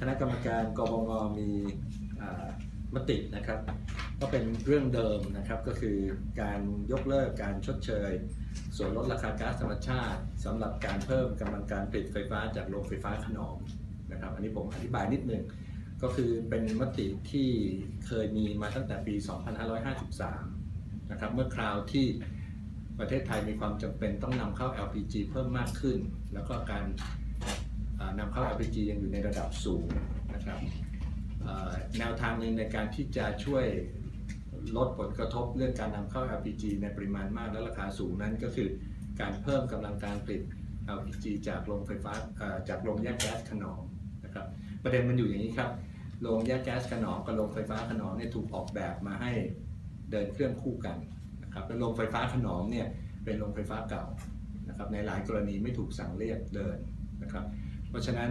คณะกรรมการกบงมีมตินะครับ ก็เป็นเรื่องเดิมนะครับก็คือการยกเลิกการชดเชย ส่วนลดราคาก๊าซธรรมชาติสำหรับการเพิ่มกำลังการผลิตไฟฟ้าจากโรงไฟฟ้าขนอมนะครับอันนี้ผมอธิบายนิดนึงก็คือเป็นมติที่เคยมีมาตั้งแต่ปี 2553 นะครับ เมื่อคราวที่ประเทศไทยมีความจำเป็นต้องนำเข้า LPG เพิ่มมากขึ้น แล้วก็การ นำเข้า LPG ยังอยู่ในระดับสูงนะครับแนวทางหนึ่งในการที่จะช่วยลดผลกระทบเรื่องการนำเข้า LPG ในปริมาณมากและราคาสูงนั้นก็คือการเพิ่มกำลังการผลิต LPG จากโรงไฟฟ้าจากโรงแยกแก๊สขนอมนะครับประเด็นมันอยู่อย่างนี้ครับโรงแยกแก๊สขนอมกับโรงไฟฟ้าขนอมเนี่ยถูกออกแบบมาให้เดินเครื่องคู่กันนะครับแล้วโรงไฟฟ้าขนอมเนี่ยเป็นโรงไฟฟ้าเก่านะครับในหลายกรณีไม่ถูกสั่งเรียกเดินนะครับ เพราะฉะนั้น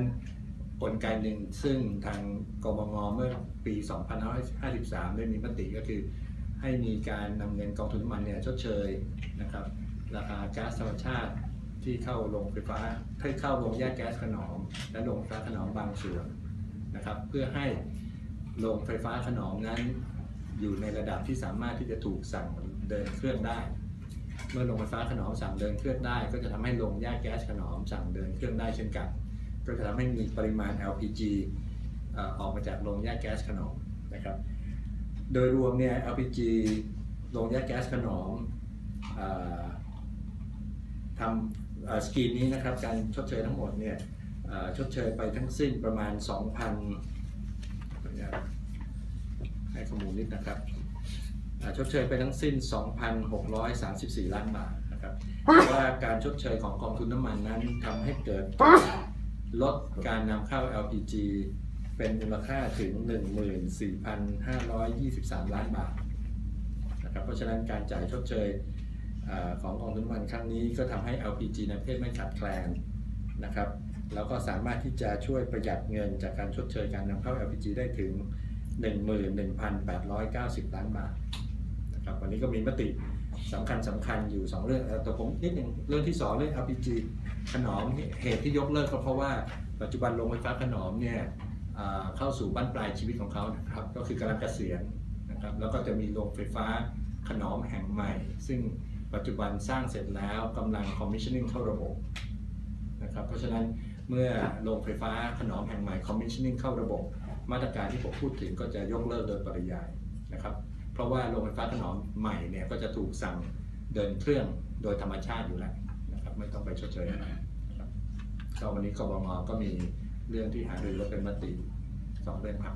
กลไกหนึ่งซึ่งทางกบงเมื่อปี 2553 ได้มีมติก็คือให้มีการนำเงินกองทุนน้ำมันเนี่ยชดเชยนะครับราคาก๊าซธรรมชาติที่เข้าโรงไฟฟ้าให้เข้าโรงแยกแก๊สขนอม และโรงไฟฟ้าขนอมบางส่วนนะครับ เพื่อให้โรงไฟฟ้าขนอมนั้น อยู่ในระดับที่สามารถที่จะถูกสั่งเดินเครื่องได้ เมื่อโรงไฟฟ้าขนอมสั่งเดินเครื่องได้ ก็จะทำให้โรงแยกแก๊สขนอมสั่งเดินเครื่องได้เช่นกัน ก็จะทำให้มีปริมาณ LPG ออกมาจากโรงแยกแก๊สขนอมนะครับ โดยรวมเนี่ย LPG โรงแยกแก๊สขนอมอทำสกีมนี้นะครับการชดเชยทั้งหมดเนี่ยชดเชยไปทั้งสิ้นประมาณ 2,000ขออนุญาตให้ข้อมูลนิดนะครับชดเชยไปทั้งสิ้น 2,634 ล้านบาทนะครับว่าการชดเชยของกองทุนน้ำมันนั้นทำให้เกิด ลดการนำเข้า LPG เป็นมูลค่าถึง 14,523 ล้านบาทนะครับเพราะฉะนั้นการจ่ายชดเชยอของกองทุนน้ำมันครั้งนี้ก็ทำให้ LPG ในประเทศไม่ขาดแคลนนะครับแล้วก็สามารถที่จะช่วยประหยัดเงินจากการชดเชยการนำเข้า LPG ได้ถึง 11,890 ล้านบาทนะครับวันนี้ก็มีมติ สำคัญสำคัญอยู่ 2 เรื่องแต่ผมนิดหนึ่งเรื่องที่ 2 เรื่อง LPG ขนอมเหตุที่ยกเลิกก็เพราะว่าปัจจุบันโรงไฟฟ้าขนอมเนี่ยเข้าสู่บั้นปลายชีวิตของเขานะครับก็คือกำลังเกษียณนะครับแล้วก็จะมีโรงไฟฟ้าขนอมแห่งใหม่ ซึ่งปัจจุบันสร้างเสร็จแล้วกำลัง commissioning เข้าระบบนะครับเพราะฉะนั้นเมื่อโรงไฟฟ้าขนอมแห่งใหม่ commissioning เข้าระบบ มาตรการที่ผมพูดถึงก็จะยกเลิกโดยปริยายนะครับ ราะว่าโรงไฟฟ้าถนอมใหม่เนี่ยก็จะถูกสั่งเดินเครื่องโดยธรรมชาติอยู่แล้วนะครับไม่ต้องไปชดเชยอะไรนะครับก็วันนี้กบงก็มีเรื่องที่หารือและเป็นมติสองเรื่องครับ